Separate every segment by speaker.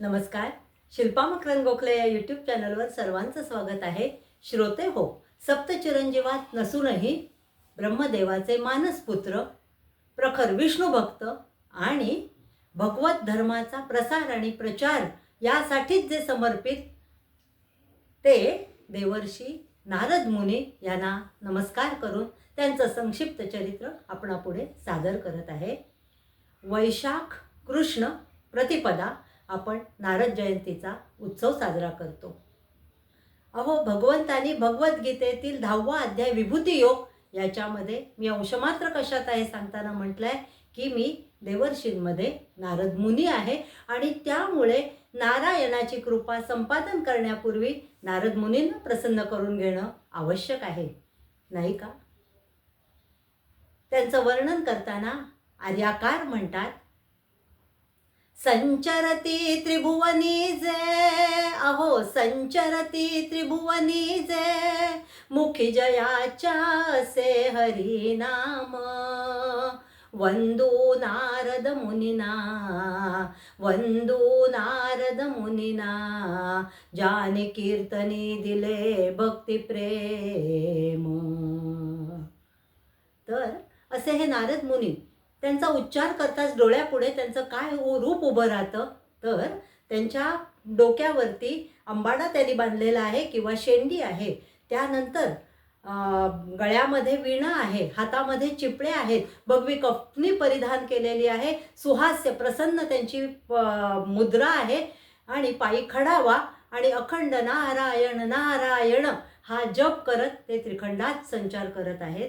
Speaker 1: नमस्कार. शिल्पा मकरंद गोखले या यूट्यूब चॅनलवर सर्वांचं स्वागत आहे. श्रोते हो सप्तचिरंजीवात नसूनही ब्रह्मदेवाचे मानसपुत्र प्रखर विष्णुभक्त आणि भगवत धर्माचा प्रसार आणि प्रचार यासाठीच जे समर्पित ते देवर्षी नारद मुनी यांना नमस्कार करून त्यांचं संक्षिप्त चरित्र आपणापुढे सादर करत आहे. वैशाख कृष्ण प्रतिपदा आपण नारद जयंतीचा उत्सव साजरा करतो. अहो भगवंतानी भगवद्गीतेतील दहावा अध्याय विभूती योग याच्यामध्ये मी अंशमात्र कशात आहे सांगताना म्हटलं आहे की मी देवर्षींमध्ये नारद मुनी आहे आणि त्यामुळे नारायणाची कृपा संपादन करण्यापूर्वी नारद मुनींना प्रसन्न करून घेणं आवश्यक आहे. नाही का? त्यांचं वर्णन करताना आर्याकार म्हणतात संचरती त्रिभुवनी जे. अहो संचरती त्रिभुवनी जे. मुखी जयाच्या असे हरिनाम. वंदू नारद मुनिना. वंदू नारद मुनिना. जाने कीर्तनी दिले भक्ती प्रेम. तर असे हे नारद मुनी त्यांचा उच्चार करताच डोळ्यापुढे त्यांचं काय हो रूप उभं राहतं तर त्यांच्या डोक्यावरती अंबाडा त्यांनी बांधलेला आहे किंवा शेंडी आहे. त्यानंतर गळ्यामध्ये विणं आहे हातामध्ये चिपळे आहेत भगवी कफनी परिधान केलेली आहे सुहास्य प्रसन्न त्यांची मुद्रा आहे आणि पायी खडावा आणि अखंड नारायण नारायण हा जप करत ते त्रिखंडात संचार करत आहेत.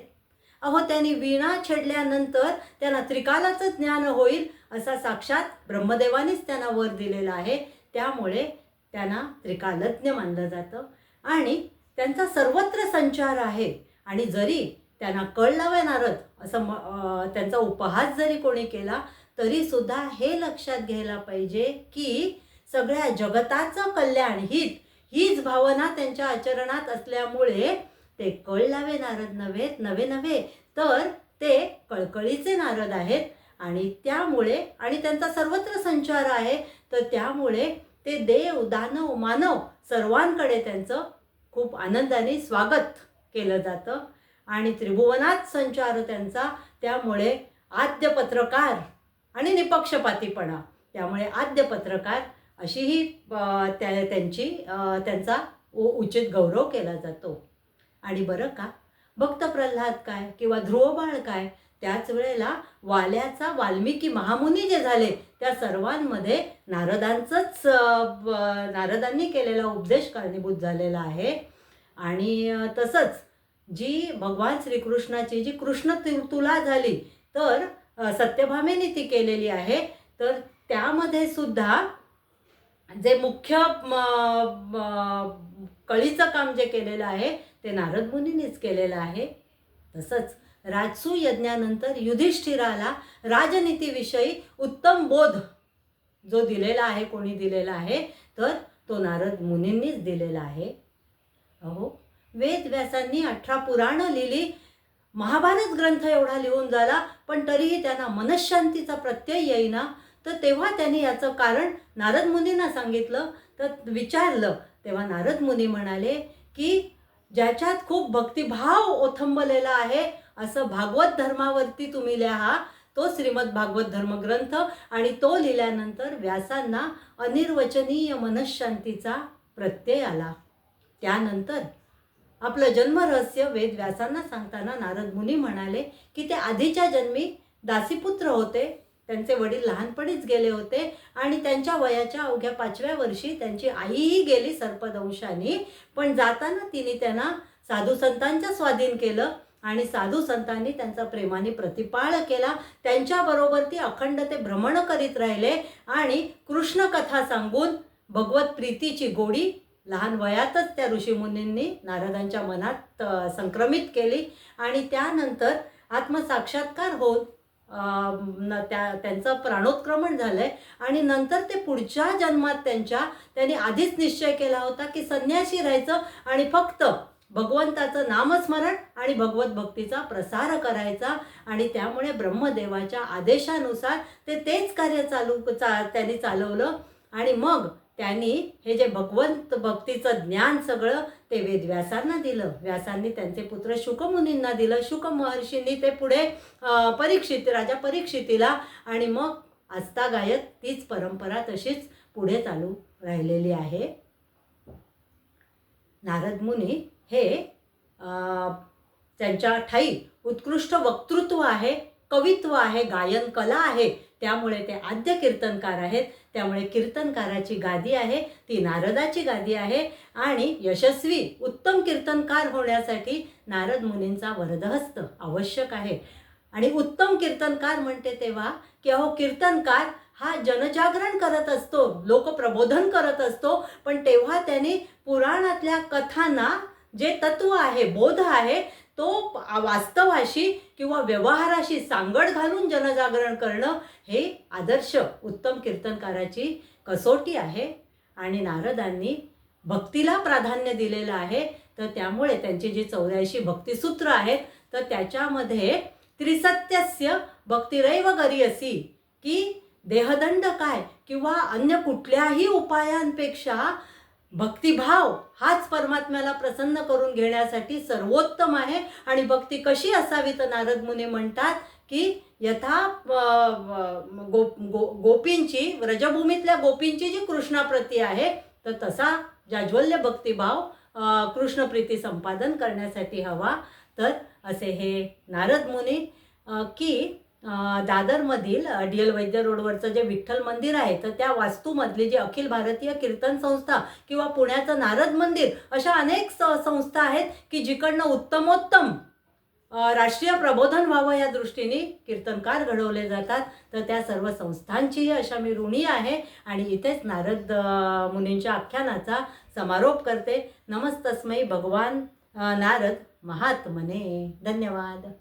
Speaker 1: अहो त्यांनी वीणा छेडल्यानंतर त्यांना त्रिकालाचं ज्ञान होईल असा साक्षात ब्रह्मदेवानेच त्यांना वर दिलेला आहे. त्यामुळे त्यांना त्रिकालज्ञ मानलं जातं. आणि त्यांचा सर्वत्र संचार आहे. आणि जरी त्यांना कळ लावाय नारद असं म- त्यांचा उपहास जरी कोणी केला तरीसुद्धा हे लक्षात घ्यायला पाहिजे की सगळ्या जगताचं कल्याण हित हीच भावना त्यांच्या आचरणात असल्यामुळे ते कळ लावे नारद नव्हे नवे नव्हे. तर ते कळकळीचे नारद आहेत. आणि त्यामुळे आणि त्यांचा सर्वत्र संचार आहे तर त्यामुळे ते देव दानव मानव सर्वांकडे त्यांचं खूप आनंदाने स्वागत केलं जातं. आणि त्रिभुवनात संचार त्यांचा त्यामुळे आद्य पत्रकार आणि निपक्षपातीपणा त्यामुळे आद्य पत्रकार अशीही त्या त्यांची त्यांचा उ- उचित गौरव केला जातो. आणि बरं का? भक्त प्रल्हाद काय किंवा ध्रुवबाळ काय? त्याच वेळेला वाल्याचा वाल्मिकी महामुनी जे झाले त्या सर्वांमध्ये नारदांचंच नारदांनी केलेला उपदेश कारणीभूत झालेला आहे. आणि तसंच जी भगवान श्रीकृष्णाची जी कृष्ण तु- तुला झाली तर सत्यभामेने ती केलेली आहे. तर त्यामध्ये सुद्धा जे मुख्य कळीचं काम जे केलेलं आहे ते नारद मुनीनेच केलेलं आहे. तसंच राजसू यज्ञानंतर युधिष्ठिराला राजनीतीविषयी उत्तम बोध जो दिलेला आहे कोणी दिलेला आहे तर तो नारद मुनींनीच दिलेला आहे. अहो वेदव्यासांनी अठरा पुराणं लिहिली. महाभारत ग्रंथ एवढा लिहून झाला पण तरीही त्यांना मनशांतीचा प्रत्यय येईना. तर तेव्हा त्यांनी याचं कारण नारद मुनींना सांगितलं. तर विचारलं तेव्हा नारद मुनी म्हणाले की ज्याच्यात खूप भक्तिभाव ओथंबलेला आहे असं भागवत धर्मावरती तुम्ही लिहा. तो श्रीमद भागवत धर्मग्रंथ आणि तो लिहिल्यानंतर व्यासांना अनिर्वचनीय मनशांतीचा प्रत्यय आला. त्यानंतर आपलं जन्मरहस्य वेद व्यासांना सांगताना नारद मुनी म्हणाले की ते आधीच्या जन्मी दासीपुत्र होते. त्यांचे वडील लहानपणीच गेले होते आणि त्यांच्या वयाच्या अवघ्या पाचव्या वर्षी त्यांची आईही गेली सर्पदंशाने. पण जाताना तिने त्यांना साधू संतांच्या स्वाधीन केलं आणि साधू संतांनी त्यांचा प्रेमाने प्रतिपाळ केला. त्यांच्याबरोबर ती अखंड ते भ्रमण करीत राहिले आणि कृष्ण कथा सांगून भगवत प्रीतीची गोडी लहान वयातच त्या ऋषीमुनींनी नारदांच्या मनात संक्रमित केली आणि त्यानंतर आत्मसाक्षात्कार होऊन त्या त्यांचं प्राणोत्क्रमण झालंय. आणि नंतर ते पुढच्या जन्मात त्यांच्या त्यांनी आधीच निश्चय केला होता की संन्यासी राहायचं आणि फक्त भगवंताचं नामस्मरण आणि भगवत भक्तीचा प्रसार करायचा. आणि त्यामुळे ब्रह्मदेवाच्या आदेशानुसार ते तेच कार्य चालू चा त्यांनी चालवलं. आणि मग त्यांनी हे जे भगवंत भक्तीचं ज्ञान सगळं ते वेदव्यासांना दिलं. व्यासांनी त्यांचे पुत्र शुकमुनींना दिलं. शुक महर्षींनी ते पुढे परीक्षित राजा परीक्षितीला आणि मग आस्तागायत तीच परंपरा तशीच पुढे चालू राहिलेली आहे. नारद मुनी हे त्यांच्या ठाई उत्कृष्ट वक्तृत्व आहे कवित्व आहे गायन कला आहे त्यामुळे ते आद्य कीर्तनकार आहेत. त्यामुळे कीर्तनकाराची गादी आहे. ती नारदाची गादी आहे. आणि यशस्वी उत्तम कीर्तनकार होण्यासाठी नारद मुनींचा वरदहस्त आवश्यक आहे. आणि उत्तम कीर्तनकार म्हणते तेव्हा की अहो कीर्तनकार हा जनजागरण करत असतो लोकप्रबोधन करत असतो पण तेव्हा त्यांनी पुराणातल्या कथांना जे तत्व आहे बोध आहे तो वास्तवाशी किंवा व्यवहाराशी सांगड घालून जनजागरण करणं हे आदर्श उत्तम कीर्तनकाराची कसोटी आहे. आणि नारदांनी भक्तीला प्राधान्य दिलेलं आहे. तर त्यामुळे त्यांची जी चौऱ्याऐंशी भक्तिसूत्र आहेत तर त्याच्यामध्ये त्रिसत्यस्य भक्तिरैव गरीयसी की देहदंड काय किंवा अन्य कुठल्याही उपायांपेक्षा भक्तिभाव हाच परमात्म्याला प्रसन्न करून घेण्यासाठी सर्वोत्तम आहे. आणि भक्ती कशी असावी तर नारद मुनी म्हणतात की यथा गो गो गोपींची व्रजभूमीतल्या गोपींची जी कृष्णाप्रती आहे तर तसा जाज्वल्य भक्तिभाव कृष्णप्रीती संपादन करण्यासाठी हवा. तर असे हे नारद मुनी की दादरमधील डी एल वैद्य रोडवरचं जे विठ्ठल मंदिर आहे तर त्या वास्तूमधली जी अखिल भारतीय कीर्तन संस्था किंवा पुण्याचं नारद मंदिर अशा अनेक स संस्था आहेत की जिकडनं उत्तमोत्तम राष्ट्रीय प्रबोधन व्हावं या दृष्टीने कीर्तनकार घडवले जातात. तर त्या सर्व संस्थांचीही अशा मी ऋणी आहे आणि इथेच नारद मुनींच्या आख्यानाचा समारोप करते. नमस्तस्मै भगवान नारद महात्मने. धन्यवाद.